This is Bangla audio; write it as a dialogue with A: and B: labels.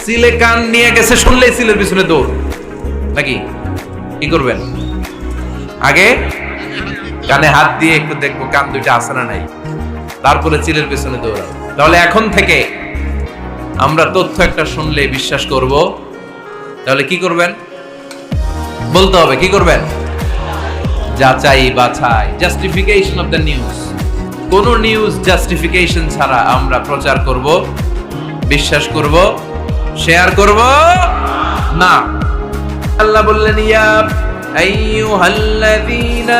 A: সিলে কান নিয়ে গেছে, শুনলেই সিলের পিছনে দৌড়। নাকি? কি করবেন? আগে কানে হাত দিয়ে একটু দেখব, কান দুইটা আছে না নাই। তারপরে চিলের পেছনে দৌড়াবো তাহলে এখন থেকে আমরা তথ্য একটা শুনলে বিশ্বাস করব। তাহলে কি করবেন? বলতে হবে, কি করবেন? যাচাই, বাছাই জাস্টিফিকেশন অফ দ্য নিউজ কোন নিউজ জাস্টিফিকেশন ছাড়া আমরা প্রচার করব, বিশ্বাস করব। শেয়ার করব? না। আল্লাহ বললেন ইয়া আইয়ুহাল্লাযীনা